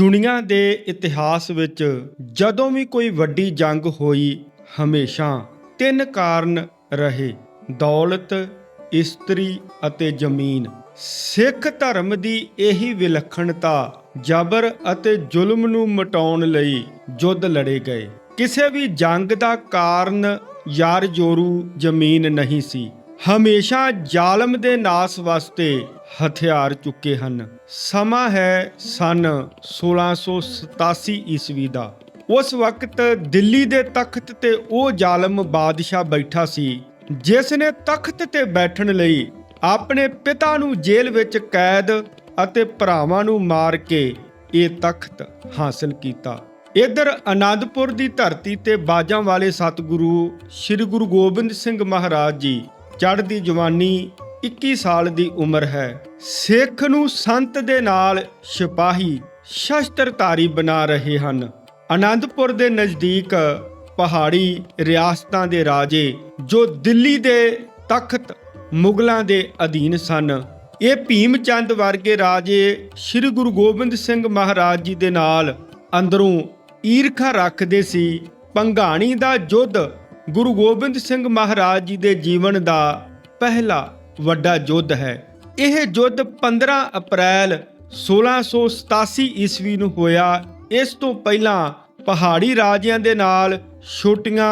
ਦੁਨੀਆ ਦੇ ਇਤਿਹਾਸ ਵਿੱਚ ਜਦੋਂ ਵੀ ਕੋਈ ਵੱਡੀ ਜੰਗ ਹੋਈ, ਹਮੇਸ਼ਾ ਤਿੰਨ ਕਾਰਨ ਰਹੇ। ਦੌਲਤ, ਇਸਤਰੀ ਅਤੇ ਜ਼ਮੀਨ। ਸਿੱਖ ਧਰਮ ਦੀ ਇਹੀ ਵਿਲੱਖਣਤਾ ਜ਼ਬਰ ਅਤੇ ਜ਼ੁਲਮ ਨੂੰ ਮਿਟਾਉਣ ਲਈ ਯੁੱਧ ਲੜੇ ਗਏ। ਕਿਸੇ ਵੀ ਜੰਗ ਦਾ ਕਾਰਨ ਯਾਰ ਜੋਰੂ ਜ਼ਮੀਨ ਨਹੀਂ ਸੀ। ਹਮੇਸ਼ਾ ਜ਼ਾਲਮ ਦੇ ਨਾਸ ਵਾਸਤੇ ਹਥਿਆਰ ਚੁੱਕੇ ਹਨ। ਸਮਾਂ ਹੈ ਸਨ 1687 ਈਸਵੀ ਦਾ। ਉਸ ਵਕਤ ਦਿੱਲੀ ਦੇ ਤਖਤ ਤੇ ਉਹ ਜ਼ਾਲਮ ਬਾਦਸ਼ਾਹ ਬੈਠਾ ਸੀ ਜਿਸ ਨੇ ਤਖਤ ਤੇ ਬੈਠਣ ਲਈ ਆਪਣੇ ਪਿਤਾ ਨੂੰ ਜੇਲ੍ਹ ਵਿੱਚ ਕੈਦ ਅਤੇ ਭਰਾਵਾਂ ਨੂੰ ਮਾਰ ਕੇ ਇਹ ਤਖਤ ਹਾਸਲ ਕੀਤਾ। ਇਧਰ ਆਨੰਦਪੁਰ ਦੀ ਧਰਤੀ ਤੇ ਬਾਜਾਂ ਵਾਲੇ ਸਤਿਗੁਰੂ ਸ੍ਰੀ ਗੁਰੂ ਗੋਬਿੰਦ ਸਿੰਘ ਮਹਾਰਾਜ ਜੀ ਚੜ੍ਹਦੀ ਜਵਾਨੀ 21 ਸਾਲ ਦੀ ਉਮਰ ਹੈ। ਸਿੱਖ ਨੂੰ ਸੰਤ ਦੇ ਨਾਲ ਸਿਪਾਹੀ, ਸ਼ਸਤਰਧਾਰੀ ਬਣਾ ਰਹੇ ਹਨ। ਆਨੰਦਪੁਰ ਦੇ ਨਜ਼ਦੀਕ ਪਹਾੜੀ ਰਿਆਸਤਾਂ ਦੇ ਰਾਜੇ ਜੋ ਦਿੱਲੀ ਦੇ ਤਖਤ ਮੁਗਲਾਂ ਦੇ ਅਧੀਨ ਸਨ। ਇਹ ਭੀਮ ਚੰਦ ਵਰਗੇ ਰਾਜੇ ਸ੍ਰੀ ਗੁਰੂ ਗੋਬਿੰਦ ਸਿੰਘ ਮਹਾਰਾਜ ਜੀ ਦੇ ਨਾਲ ਅੰਦਰੋਂ ਈਰਖਾ ਰੱਖਦੇ ਸੀ। ਪੰਘਾਣੀ ਦਾ ਯੁੱਧ ਗੁਰੂ ਗੋਬਿੰਦ ਸਿੰਘ ਮਹਾਰਾਜ ਜੀ ਦੇ ਜੀਵਨ ਦਾ ਪਹਿਲਾ ਵੱਡਾ ਯੁੱਧ ਹੈ। ਇਹ ਯੁੱਧ 15 ਅਪ੍ਰੈਲ 1687 ਈਸਵੀ ਨੂੰ ਹੋਇਆ। ਇਸ ਤੋਂ ਪਹਿਲਾਂ ਪਹਾੜੀ ਰਾਜਿਆਂ ਦੇ ਨਾਲ ਛੋਟੀਆਂ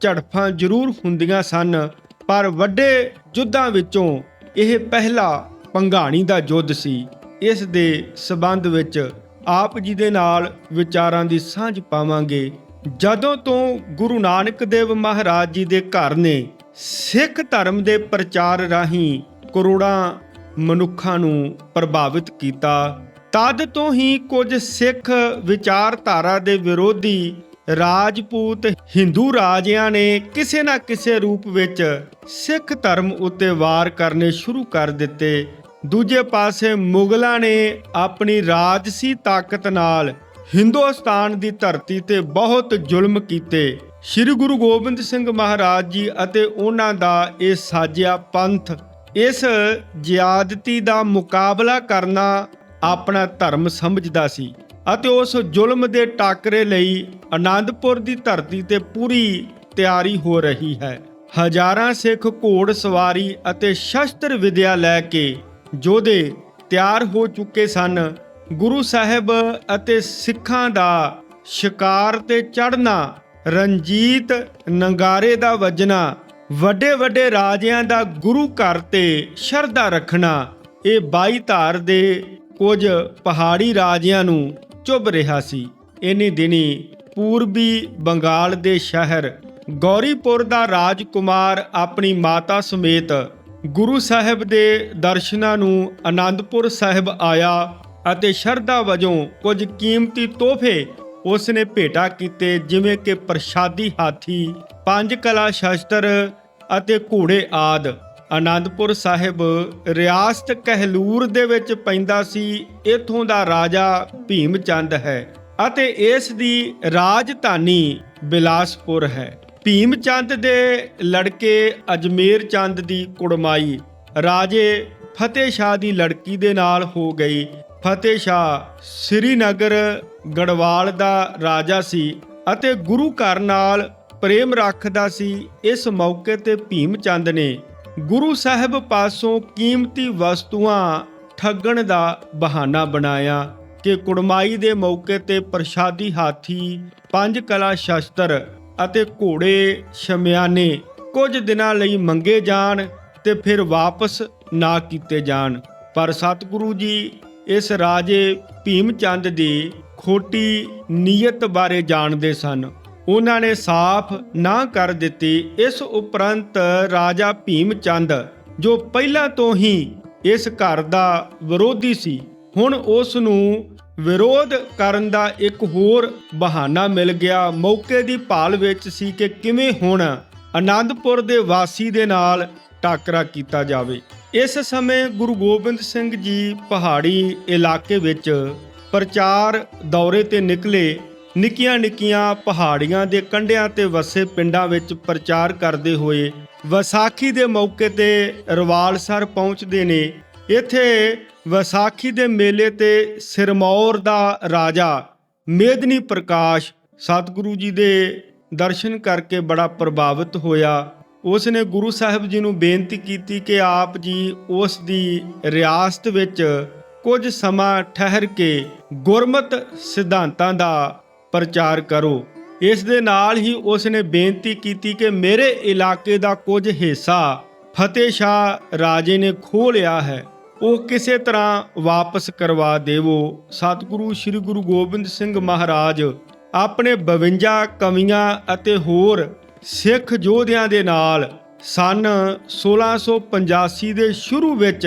ਝੜਫਾਂ ਜ਼ਰੂਰ ਹੁੰਦੀਆਂ ਸਨ, ਪਰ ਵੱਡੇ ਯੁੱਧਾਂ ਵਿੱਚੋਂ ਇਹ ਪਹਿਲਾ ਪੰਘਾਣੀ ਦਾ ਯੁੱਧ ਸੀ। ਇਸ ਦੇ ਸਬੰਧ ਵਿੱਚ ਆਪ ਜੀ ਦੇ ਨਾਲ ਵਿਚਾਰਾਂ ਦੀ ਸਾਂਝ ਪਾਵਾਂਗੇ। ਜਦੋਂ ਤੋਂ ਗੁਰੂ ਨਾਨਕ ਦੇਵ ਮਹਾਰਾਜ ਜੀ ਦੇ ਘਰ ਨੇ ਸਿੱਖ ਧਰਮ ਦੇ ਪ੍ਰਚਾਰ ਰਾਹੀਂ ਕਰੋੜਾਂ ਮਨੁੱਖਾਂ ਨੂੰ ਪ੍ਰਭਾਵਿਤ ਕੀਤਾ, ਤਦ ਤੋਂ ਹੀ ਕੁਝ ਸਿੱਖ ਵਿਚਾਰਧਾਰਾ ਦੇ ਵਿਰੋਧੀ ਰਾਜਪੂਤ ਹਿੰਦੂ ਰਾਜਿਆਂ ਨੇ ਕਿਸੇ ਨਾ ਕਿਸੇ ਰੂਪ ਵਿੱਚ ਸਿੱਖ ਧਰਮ ਉੱਤੇ ਵਾਰ ਕਰਨੇ ਸ਼ੁਰੂ ਕਰ ਦਿੱਤੇ। ਦੂਜੇ ਪਾਸੇ ਮੁਗਲਾਂ ਨੇ ਆਪਣੀ ਰਾਜਸੀ ਤਾਕਤ ਨਾਲ ਹਿੰਦੁਸਤਾਨ ਦੀ ਧਰਤੀ ਤੇ ਬਹੁਤ ਜ਼ੁਲਮ ਕੀਤੇ। ਸ੍ਰੀ ਗੁਰੂ ਗੋਬਿੰਦ ਸਿੰਘ ਮਹਾਰਾਜ ਜੀ ਅਤੇ ਉਹਨਾਂ ਦਾ ਇਹ ਸਾਜਿਆ ਪੰਥ ਇਸ ਜ਼ਿਆਦਤੀ ਦਾ ਮੁਕਾਬਲਾ ਕਰਨਾ ਆਪਣਾ ਧਰਮ ਸਮਝਦਾ ਸੀ ਅਤੇ ਉਸ ਜ਼ੁਲਮ ਦੇ ਟਾਕਰੇ ਲਈ ਆਨੰਦਪੁਰ ਦੀ ਧਰਤੀ ਤੇ ਪੂਰੀ ਤਿਆਰੀ ਹੋ ਰਹੀ ਹੈ। ਹਜ਼ਾਰਾਂ ਸਿੱਖ ਘੋੜ ਸਵਾਰੀ ਅਤੇ ਸ਼ਸਤਰ ਵਿਦਿਆ ਲੈ ਕੇ ਯੋਧੇ ਤਿਆਰ ਹੋ ਚੁੱਕੇ ਸਨ। ਗੁਰੂ ਸਾਹਿਬ ਅਤੇ ਸਿੱਖਾਂ ਦਾ ਸ਼ਿਕਾਰ ਤੇ ਚੜਨਾ ਰਣਜੀਤ ਨੰਗਾਰੇ ਦਾ ਵੱਜਣਾ ਵੱਡੇ ਵੱਡੇ ਰਾਜਿਆਂ ਦਾ ਗੁਰੂ ਘਰ ਤੇ ਸ਼ਰਧਾ ਰੱਖਣਾ, ਇਹ 22 ਧਾਰ ਦੇ ਕੁਝ ਪਹਾੜੀ ਰਾਜਿਆਂ ਨੂੰ ਚੁੱਭ ਰਿਹਾ ਸੀ। ਇਨੀ ਦਿਨੀ ਪੂਰਬੀ ਬੰਗਾਲ ਦੇ ਸ਼ਹਿਰ ਗੌਰੀਪੁਰ ਦਾ ਰਾਜਕੁਮਾਰ ਆਪਣੀ ਮਾਤਾ ਸਮੇਤ ਗੁਰੂ ਸਾਹਿਬ ਦੇ ਦਰਸ਼ਨਾਂ ਨੂੰ ਆਨੰਦਪੁਰ ਸਾਹਿਬ ਆਇਆ। ਅਤੇ ਸ਼ਰਧਾ ਵਜੋਂ ਕੁਝ ਕੀਮਤੀ ਤੋਹਫੇ ਉਸ ਨੇ ਭੇਟਾ ਕੀਤੇ, ਜਿਵੇਂ ਕਿ ਪ੍ਰਸ਼ਾਦੀ ਹਾਥੀ, ਪੰਜ ਕਲਾ ਸ਼ਸਤਰ ਅਤੇ ਘੋੜੇ ਆਦ। ਆਨੰਦਪੁਰ ਸਾਹਿਬ ਰਿਆਸਤ ਕਹਿਲੂਰ ਦੇ ਵਿੱਚ ਪੈਂਦਾ ਸੀ, ਇਥੋਂ ਦਾ ਰਾਜਾ ਭੀਮ ਚੰਦ ਹੈ ਅਤੇ ਇਸ ਦੀ ਰਾਜਧਾਨੀ ਬਿਲਾਸਪੁਰ ਹੈ। ਭੀਮ ਚੰਦ ਦੇ ਲੜਕੇ ਅਜਮੇਰ ਚੰਦ ਦੀ ਕੁੜਮਾਈ ਰਾਜੇ ਫਤਿਹ ਸ਼ਾਹ ਦੀ ਲੜਕੀ ਦੇ ਨਾਲ ਹੋ ਗਈ। ਫਤਿਹ ਸ਼ਾਹ ਸ੍ਰੀਨਗਰ ਗੜਵਾਲ ਦਾ ਰਾਜਾ ਸੀ ਅਤੇ ਗੁਰੂ ਘਰ ਨਾਲ ਪ੍ਰੇਮ ਰੱਖਦਾ ਸੀ। ਇਸ ਮੌਕੇ ਤੇ ਭੀਮ ਚੰਦ ਨੇ ਗੁਰੂ ਸਾਹਿਬ ਪਾਸੋਂ ਕੀਮਤੀ ਵਸਤੂਆਂ ਠੱਗਣ ਦਾ ਬਹਾਨਾ ਬਣਾਇਆ ਕਿ ਕੁੜਮਾਈ ਦੇ ਮੌਕੇ ਤੇ ਪ੍ਰਸ਼ਾਦੀ ਹਾਥੀ, ਪੰਜ ਕਲਾ ਸ਼ਸਤਰ ਅਤੇ ਘੋੜੇ ਸ਼ਮਿਆਨੇ ਕੁਝ ਦਿਨਾਂ ਲਈ ਮੰਗੇ ਜਾਣ ਤੇ ਫਿਰ ਵਾਪਸ ਨਾ ਕੀਤੇ ਜਾਣ। ਪਰ ਸਤਿਗੁਰੂ ਜੀ ਇਸ ਰਾਜੇ ਭੀਮ ਚੰਦ ਦੀ ਖੋਟੀ ਨੀਅਤ ਬਾਰੇ ਜਾਣਦੇ ਸਨ। ਉਹਨਾਂ ਨੇ ਸਾਫ਼ ਨਾ ਕਰ ਦਿੱਤੀ ਇਸ ਉਪਰੰਤ ਰਾਜਾ ਭੀਮ ਚੰਦ ਜੋ ਪਹਿਲਾਂ ਤੋਂ ਹੀ ਇਸ ਘਰ ਦਾ ਵਿਰੋਧੀ ਸੀ। ਹੁਣ ਉਸ ਨੂੰ ਵਿਰੋਧ ਕਰਨ ਦਾ ਇੱਕ ਹੋਰ ਬਹਾਨਾ ਮਿਲ ਗਿਆ। ਮੌਕੇ ਦੀ ਭਾਲ ਵਿੱਚ ਸੀ ਕਿ ਕਿਵੇਂ ਹੁਣ ਆਨੰਦਪੁਰ ਦੇ ਵਾਸੀ ਦੇ ਨਾਲ ਟਾਕਰਾ ਕੀਤਾ ਜਾਵੇ। ਇਸ ਸਮੇਂ ਗੁਰੂ ਗੋਬਿੰਦ ਸਿੰਘ ਜੀ ਪਹਾੜੀ ਇਲਾਕੇ ਵਿੱਚ ਪ੍ਰਚਾਰ ਦੌਰੇ ਤੇ ਨਿਕਲੇ, ਨਿੱਕੀਆਂ ਨਿੱਕੀਆਂ ਪਹਾੜੀਆਂ ਦੇ ਕੰਢਿਆਂ ਤੇ ਵਸੇ ਪਿੰਡਾਂ ਵਿੱਚ ਪ੍ਰਚਾਰ ਕਰਦੇ ਹੋਏ ਵਿਸਾਖੀ ਦੇ ਮੌਕੇ ਤੇ ਰਵਾਲਸਰ ਪਹੁੰਚਦੇ ਨੇ। ਇੱਥੇ ਵਿਸਾਖੀ ਦੇ ਮੇਲੇ ਤੇ ਸਿਰਮੌਰ ਦਾ ਰਾਜਾ ਮੇਦਨੀ ਪ੍ਰਕਾਸ਼ ਸਤਿਗੁਰੂ ਜੀ ਦੇ ਦਰਸ਼ਨ ਕਰਕੇ ਬੜਾ ਪ੍ਰਭਾਵਿਤ ਹੋਇਆ। ਉਸ ਨੇ ਗੁਰੂ ਸਾਹਿਬ ਜੀ ਨੂੰ ਬੇਨਤੀ ਕੀਤੀ ਕਿ ਆਪ ਜੀ ਉਸ ਦੀ ਰਿਆਸਤ ਵਿੱਚ ਕੁਝ ਸਮਾਂ ਠਹਿਰ ਕੇ ਗੁਰਮਤ ਸਿਧਾਂਤਾਂ ਦਾ ਪ੍ਰਚਾਰ ਕਰੋ। ਇਸ ਦੇ ਨਾਲ ਹੀ ਉਸ ਨੇ ਬੇਨਤੀ ਕੀਤੀ ਕਿ ਮੇਰੇ ਇਲਾਕੇ ਦਾ ਕੁਝ ਹਿੱਸਾ ਫਤਿਹ ਸ਼ਾਹ ਰਾਜੇ ਨੇ ਖੋਹ ਲਿਆ ਹੈ। ਉਹ ਕਿਸੇ ਤਰ੍ਹਾਂ ਵਾਪਸ ਕਰਵਾ ਦੇਵੋ। ਸਤਿਗੁਰੂ ਸ੍ਰੀ ਗੁਰੂ ਗੋਬਿੰਦ ਸਿੰਘ ਮਹਾਰਾਜ ਆਪਣੇ 52 ਕਵੀਆਂ ਅਤੇ ਹੋਰ ਸਿੱਖ ਯੋਧਿਆਂ ਦੇ ਨਾਲ ਸਨ 1685 ਦੇ ਸ਼ੁਰੂ ਵਿੱਚ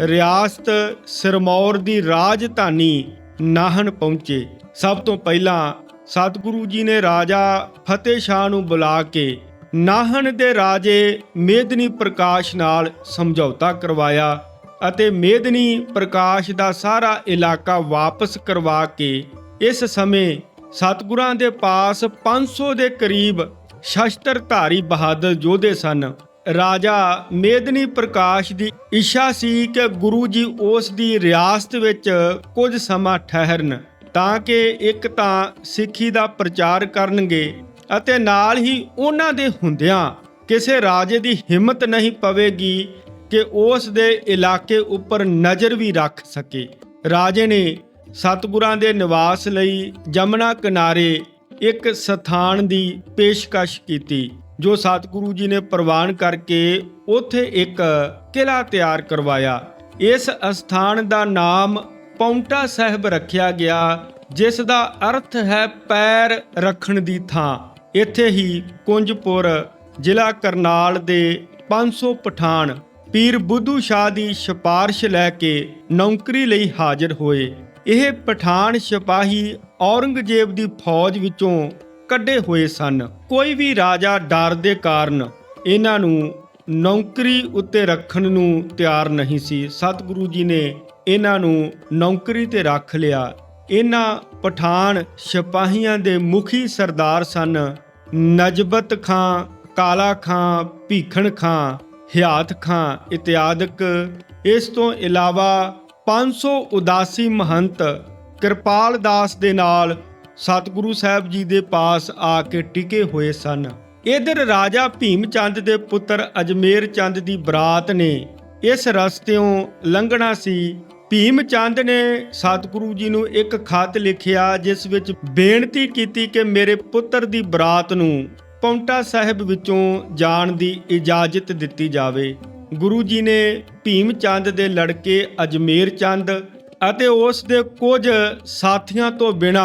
ਰਿਆਸਤ ਸਿਰਮੌਰ ਦੀ ਰਾਜਧਾਨੀ ਨਾਹਨ ਪਹੁੰਚੇ। ਸਭ ਤੋਂ ਪਹਿਲਾਂ ਸਤਿਗੁਰੂ ਜੀ ਨੇ ਰਾਜਾ ਫਤਿਹ ਸ਼ਾਹ ਨੂੰ ਬੁਲਾ ਕੇ ਨਾਹਨ ਦੇ ਰਾਜੇ ਮੇਦਨੀ ਪ੍ਰਕਾਸ਼ ਨਾਲ ਸਮਝੌਤਾ ਕਰਵਾਇਆ ਅਤੇ ਮੇਦਨੀ ਪ੍ਰਕਾਸ਼ ਦਾ ਸਾਰਾ ਇਲਾਕਾ ਵਾਪਸ ਕਰਵਾ ਕੇ ਇਸ ਸਮੇਂ ਸਤਿਗੁਰਾਂ ਦੇ ਪਾਸ 500 ਦੇ ਕਰੀਬ ਸ਼ਸਤਰਧਾਰੀ ਬਹਾਦਰ ਯੋਧੇ ਸਨ। ਰਾਜਾ ਮੇਦਨੀ ਪ੍ਰਕਾਸ਼ ਦੀ ਇੱਛਾ ਸੀ ਕਿ ਗੁਰੂ ਜੀ ਉਸ ਦੀ ਰਿਆਸਤ ਵਿੱਚ ਕੁਝ ਸਮਾਂ ਠਹਿਰਨ, ਤਾਂ ਕਿ ਇੱਕ ਤਾਂ ਸਿੱਖੀ ਦਾ ਪ੍ਰਚਾਰ ਕਰਨਗੇ ਅਤੇ ਨਾਲ ਹੀ ਉਹਨਾਂ ਦੇ ਹੁੰਦਿਆਂ ਕਿਸੇ ਰਾਜੇ ਦੀ ਹਿੰਮਤ ਨਹੀਂ ਪਵੇਗੀ ਕਿ ਉਸ ਦੇ ਇਲਾਕੇ ਉੱਪਰ ਨਜ਼ਰ ਵੀ ਰੱਖ ਸਕੇ। ਰਾਜੇ ਨੇ ਸਤਿਗੁਰਾਂ ਦੇ ਨਿਵਾਸ ਲਈ ਜਮਨਾ ਕਿਨਾਰੇ ਇੱਕ ਸਥਾਨ ਦੀ ਪੇਸ਼ਕਸ਼ ਕੀਤੀ, ਜੋ ਸਤਿਗੁਰੂ ਜੀ ਨੇ ਪ੍ਰਵਾਨ ਕਰਕੇ ਉੱਥੇ ਇੱਕ ਕਿਲਾ ਤਿਆਰ ਕਰਵਾਇਆ। ਇਸ ਅਸਥਾਨ ਦਾ ਨਾਮ ਪੌਂਟਾ ਸਾਹਿਬ ਰੱਖਿਆ ਗਿਆ, ਜਿਸ ਦਾ ਅਰਥ ਹੈ ਪੈਰ ਰੱਖਣ ਦੀ ਥਾਂ। ਇੱਥੇ ਹੀ ਕੁੰਜਪੁਰ ਜ਼ਿਲ੍ਹਾ ਕਰਨਾਲ ਦੇ 500 ਪਠਾਨ ਪੀਰ ਬੁੱਧੂ ਸ਼ਾਹ ਦੀ ਸਿਫਾਰਿਸ਼ ਲੈ ਕੇ ਨੌਕਰੀ ਲਈ ਹਾਜ਼ਰ ਹੋਏ। ਇਹ ਪਠਾਨ ਸਿਪਾਹੀ ਔਰੰਗਜ਼ੇਬ ਦੀ ਫੌਜ ਵਿੱਚੋਂ ਕੱਢੇ ਹੋਏ ਸਨ। ਕੋਈ ਵੀ ਰਾਜਾ ਡਰ ਦੇ ਕਾਰਨ ਇਹਨਾਂ ਨੂੰ ਨੌਕਰੀ ਉੱਤੇ ਰੱਖਣ ਨੂੰ ਤਿਆਰ ਨਹੀਂ ਸੀ। ਸਤਿਗੁਰੂ ਜੀ ਨੇ ਇਹਨਾਂ ਨੂੰ ਨੌਕਰੀ ਤੇ ਰੱਖ ਲਿਆ। ਇਹਨਾਂ ਪਠਾਨ ਸਿਪਾਹੀਆਂ ਦੇ ਮੁਖੀ ਸਰਦਾਰ ਸਨ। ਨਜਬਤ ਖਾਂ, ਕਾਲਾ ਖਾਂ, ਭੀਖਣ ਖਾਂ ਹਿਆਤ ਖਾਂ ਇਤਿਆਦਿਕ। ਇਸ ਤੋਂ ਇਲਾਵਾ 500 ਉਦਾਸੀ ਮਹੰਤ ਕਿਰਪਾਲ ਦਾਸ ਦੇ ਨਾਲ ਸਤਿਗੁਰੂ ਸਾਹਿਬ ਜੀ ਦੇ ਪਾਸ ਆ ਕੇ ਟਿਕੇ ਹੋਏ ਸਨ। ਇਧਰ ਰਾਜਾ ਭੀਮ ਚੰਦ ਦੇ ਪੁੱਤਰ ਅਜਮੇਰ ਚੰਦ ਦੀ ਬਰਾਤ ਨੇ ਇਸ ਰਸਤਿਓਂ ਲੰਘਣਾ ਸੀ। ਭੀਮ ਚੰਦ ਨੇ ਸਤਿਗੁਰੂ ਜੀ ਨੂੰ ਇੱਕ ਖਤ ਲਿਖਿਆ, ਜਿਸ ਵਿੱਚ ਬੇਨਤੀ ਕੀਤੀ ਕਿ ਮੇਰੇ ਪੁੱਤਰ ਦੀ ਬਰਾਤ ਨੂੰ ਪੌਂਟਾ ਸਾਹਿਬ ਵਿੱਚੋਂ ਜਾਣ ਦੀ ਇਜਾਜ਼ਤ ਦਿੱਤੀ ਜਾਵੇ। ਗੁਰੂ ਜੀ ਨੇ ਭੀਮ ਚੰਦ ਦੇ ਲੜਕੇ ਅਜਮੇਰ ਚੰਦ ਅਤੇ ਉਸ ਦੇ ਕੁਝ ਸਾਥੀਆਂ ਤੋਂ ਬਿਨਾ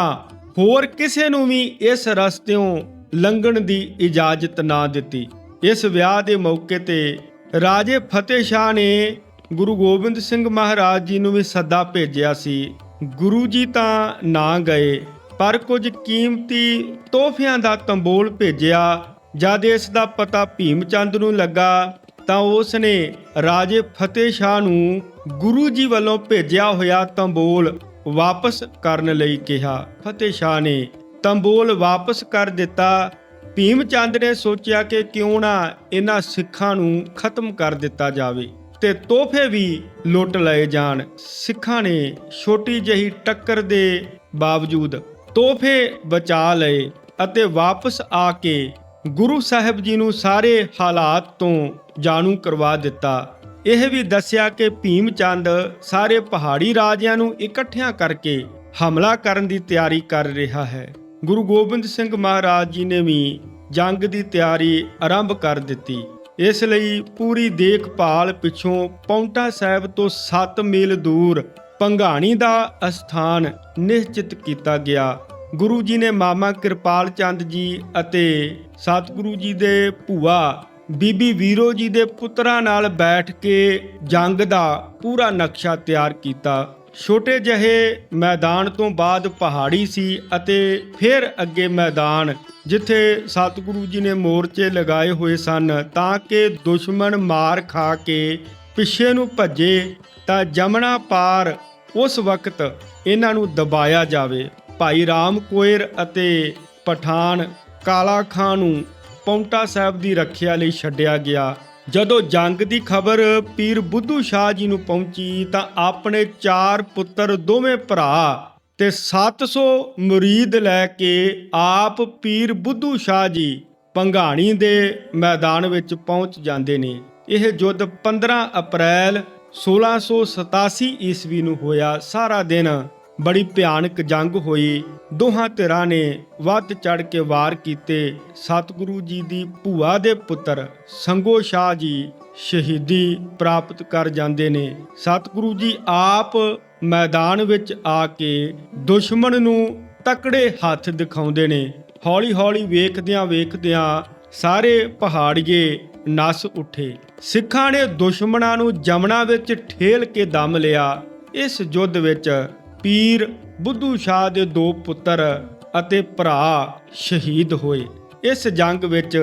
ਹੋਰ ਕਿਸੇ ਨੂੰ ਵੀ ਇਸ ਰਸਤਿਓਂ ਲੰਘਣ ਦੀ ਇਜਾਜ਼ਤ ਨਾ ਦਿੱਤੀ। ਇਸ ਵਿਆਹ ਦੇ ਮੌਕੇ ਤੇ ਰਾਜੇ ਫਤਿਹ ਸ਼ਾਹ ਨੇ ਗੁਰੂ ਗੋਬਿੰਦ ਸਿੰਘ ਮਹਾਰਾਜ ਜੀ ਨੂੰ ਵੀ ਸੱਦਾ ਭੇਜਿਆ ਸੀ, ਗੁਰੂ ਜੀ ਤਾਂ ਨਾ ਗਏ, ਪਰ ਕੁਝ ਕੀਮਤੀ ਤੋਹਫਿਆਂ ਦਾ ਤੰਬੋਲ ਭੇਜਿਆ, ਜਦ ਇਸ ਦਾ ਪਤਾ ਭੀਮ ਚੰਦ ਨੂੰ ਲੱਗਾ ਤਾਂ ਉਸ ਨੇ ਰਾਜੇ ਫਤਿਹ ਸ਼ਾਹ ਨੂੰ ਗੁਰੂ ਜੀ ਵੱਲੋਂ ਭੇਜਿਆ ਹੋਇਆ ਤੰਬੋਲ ਵਾਪਸ ਕਰਨ ਲਈ ਕਿਹਾ। ਫਤਿਹ ਸ਼ਾਹ ਨੇ ਤੰਬੋਲ ਵਾਪਸ ਕਰ ਦਿੱਤਾ। ਭੀਮ ਚੰਦ ਨੇ ਸੋਚਿਆ ਕਿ ਕਿਉਂ ਨਾ ਇਹਨਾਂ ਸਿੱਖਾਂ ਨੂੰ ਖਤਮ ਕਰ ਦਿੱਤਾ ਜਾਵੇ ਤੇ ਤੋਹਫੇ ਵੀ ਲੁੱਟ ਲਏ ਜਾਣ। ਸਿੱਖਾਂ ਨੇ ਛੋਟੀ ਜਿਹੀ ਟੱਕਰ ਦੇ ਬਾਵਜੂਦ ਤੋਹਫੇ ਬਚਾ ਲਏ ਅਤੇ ਵਾਪਸ ਆ ਕੇ ਗੁਰੂ ਸਾਹਿਬ ਜੀ ਨੂੰ ਸਾਰੇ ਹਾਲਾਤ ਤੋਂ ਜਾਣੂ ਕਰਵਾ ਦਿੱਤਾ। ਇਹ ਵੀ ਦੱਸਿਆ ਕਿ ਭੀਮ ਚੰਦ ਸਾਰੇ ਪਹਾੜੀ ਰਾਜਿਆਂ ਨੂੰ ਇਕੱਠਿਆਂ ਕਰਕੇ ਹਮਲਾ ਕਰਨ ਦੀ ਤਿਆਰੀ ਕਰ ਰਿਹਾ ਹੈ। ਗੁਰੂ ਗੋਬਿੰਦ ਸਿੰਘ ਮਹਾਰਾਜ ਜੀ ਨੇ ਵੀ ਜੰਗ ਦੀ ਤਿਆਰੀ ਆਰੰਭ ਕਰ ਦਿੱਤੀ। ਇਸ ਲਈ ਪੂਰੀ ਦੇਖਭਾਲ ਪਿੱਛੋਂ ਪੌਂਟਾ ਸਾਹਿਬ ਤੋਂ 7 ਮੀਲ ਦੂਰ ਪੰਘਾਣੀ ਦਾ ਅਸਥਾਨ ਨਿਸ਼ਚਿਤ ਕੀਤਾ ਗਿਆ। ਗੁਰੂ ਜੀ ਨੇ ਮਾਮਾ ਕਿਰਪਾਲ ਚੰਦ ਜੀ ਅਤੇ ਸਤਿਗੁਰੂ ਜੀ ਦੇ ਭੂਆ ਬੀਬੀ ਵੀਰੋ ਜੀ ਦੇ ਪੁੱਤਰਾਂ ਨਾਲ ਬੈਠ ਕੇ ਜੰਗ ਦਾ ਪੂਰਾ ਨਕਸ਼ਾ ਤਿਆਰ ਕੀਤਾ। ਛੋਟੇ ਜਿਹੇ ਮੈਦਾਨ ਤੋਂ ਬਾਅਦ ਪਹਾੜੀ ਸੀ ਅਤੇ ਫਿਰ ਅੱਗੇ ਮੈਦਾਨ, ਜਿੱਥੇ ਸਤਿਗੁਰੂ ਜੀ ਨੇ ਮੋਰਚੇ ਲਗਾਏ ਹੋਏ ਸਨ ਤਾਂ ਕਿ ਦੁਸ਼ਮਣ ਮਾਰ ਖਾ ਕੇ ਪਿੱਛੇ ਨੂੰ ਭੱਜੇ ਤਾਂ ਜਮਣਾ ਪਾਰ ਉਸ ਵਕਤ ਇਹਨਾਂ ਨੂੰ ਦਬਾਇਆ ਜਾਵੇ। ਭਾਈ ਰਾਮ ਕੋਇਰ ਅਤੇ ਪਠਾਨ ਕਾਲਾ ਖਾਂ ਨੂੰ ਪੌਂਟਾ ਸਾਹਿਬ ਦੀ ਰੱਖਿਆ ਲਈ ਛੱਡਿਆ ਗਿਆ। ਜਦੋਂ ਜੰਗ ਦੀ ਖਬਰ ਪੀਰ ਬੁੱਧੂ ਸ਼ਾਹ ਜੀ ਨੂੰ ਪਹੁੰਚੀ ਤਾਂ ਆਪਣੇ ਚਾਰ ਪੁੱਤਰ ਦੋਵੇਂ ਭਰਾ ਤੇ 700 ਮੁਰੀਦ ਲੈ ਕੇ ਆਪ ਪੀਰ ਬੁੱਧੂ ਸ਼ਾਹ ਜੀ ਪੰਘਾਣੀ ਦੇ ਮੈਦਾਨ ਵਿੱਚ ਪਹੁੰਚ ਜਾਂਦੇ ਨੇ। ਇਹ ਯੁੱਧ 15 ਅਪ੍ਰੈਲ 1687 ਈਸਵੀ ਨੂੰ ਹੋਇਆ। ਸਾਰਾ ਦਿਨ ਬੜੀ ਭਿਆਨਕ ਜੰਗ ਹੋਈ। ਦੋਹਾਂ ਧਿਰਾਂ ਨੇ ਵੱਧ ਚੜ ਕੇ ਵਾਰ ਕੀਤੇ। ਸਤਿਗੁਰੂ ਜੀ ਦੀ ਭੂਆ ਦੇ ਪੁੱਤਰ ਸੰਗੋ ਸ਼ਾਹ ਜੀ ਸ਼ਹੀਦੀ ਪ੍ਰਾਪਤ ਕਰ ਜਾਂਦੇ ਨੇ। ਸਤਿਗੁਰੂ ਜੀ ਆਪ ਮੈਦਾਨ ਵਿੱਚ ਆ ਕੇ ਦੁਸ਼ਮਣ ਨੂੰ ਤਕੜੇ ਹੱਥ ਦਿਖਾਉਂਦੇ ਨੇ। ਹੌਲੀ ਹੌਲੀ ਵੇਖਦਿਆਂ ਵੇਖਦਿਆਂ ਸਾਰੇ ਪਹਾੜੀਏ ਨਸ ਉੱਠੇ। ਸਿੱਖਾਂ ਨੇ ਦੁਸ਼ਮਣਾਂ ਨੂੰ ਜਮਨਾ ਵਿੱਚ ਠੇਲ ਕੇ ਦਮ ਲਿਆ। ਇਸ ਯੁੱਧ ਵਿੱਚ ਪੀਰ ਬੁੱਧੂ ਸ਼ਾਹ ਦੇ ਦੋ ਪੁੱਤਰ ਅਤੇ ਭਰਾ ਸ਼ਹੀਦ ਹੋਏ। ਇਸ ਜੰਗ ਵਿੱਚ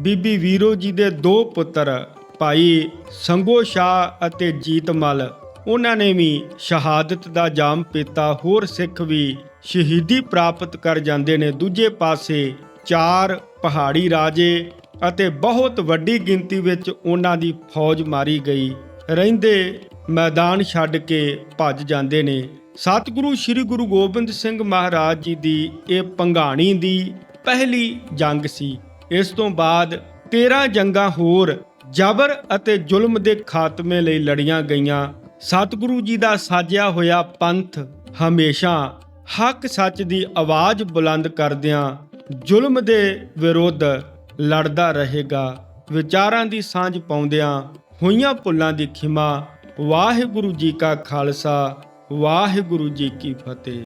ਬੀਬੀ ਵੀਰੋ ਜੀ ਦੇ ਦੋ ਪੁੱਤਰ ਭਾਈ ਸੰਗੋ ਸ਼ਾਹ ਅਤੇ ਜੀਤਮਲ ਉਹਨਾਂ ਨੇ ਵੀ ਸ਼ਹਾਦਤ ਦਾ ਜਾਮ ਪੀਤਾ। ਹੋਰ ਸਿੱਖ ਵੀ ਸ਼ਹੀਦੀ ਪ੍ਰਾਪਤ ਕਰ ਜਾਂਦੇ ਨੇ। ਦੂਜੇ ਪਾਸੇ ਚਾਰ ਪਹਾੜੀ ਰਾਜੇ ਅਤੇ ਬਹੁਤ ਵੱਡੀ ਗਿਣਤੀ ਵਿੱਚ ਉਹਨਾਂ ਦੀ ਫੌਜ ਮਾਰੀ ਗਈ। ਰਹਿੰਦੇ ਮੈਦਾਨ ਛੱਡ ਕੇ ਭੱਜ ਜਾਂਦੇ ਨੇ। ਸਤਿਗੁਰੂ ਸ੍ਰੀ ਗੁਰੂ ਗੋਬਿੰਦ ਸਿੰਘ ਮਹਾਰਾਜ ਜੀ ਦੀ ਇਹ ਪੰਘਾਣੀ ਦੀ ਪਹਿਲੀ ਜੰਗ ਸੀ। ਇਸ ਤੋਂ ਬਾਅਦ 13 ਜੰਗਾਂ ਹੋਰ ਜਬਰ ਅਤੇ ਜ਼ੁਲਮ ਦੇ ਖਾਤਮੇ ਲਈ ਲੜੀਆਂ ਗਈਆਂ। ਸਤਿਗੁਰੂ ਜੀ ਦਾ ਸਾਜਿਆ ਹੋਇਆ ਪੰਥ ਹਮੇਸ਼ਾ ਹੱਕ ਸੱਚ ਦੀ ਆਵਾਜ਼ ਬੁਲੰਦ ਕਰਦਿਆਂ ਜ਼ੁਲਮ ਦੇ ਵਿਰੁੱਧ ਲੜਦਾ ਰਹੇਗਾ। ਵਿਚਾਰਾਂ ਦੀ ਸਾਂਝ ਪਾਉਂਦਿਆਂ ਹੋਈਆਂ ਭੁੱਲਾਂ ਦੀ ਖਿਮਾ ਵਾਹਿਗੁਰੂ ਜੀ ਕਾ ਖਾਲਸਾ ਵਾਹਿਗੁਰੂ ਜੀ ਕੀ ਫਤਿਹ।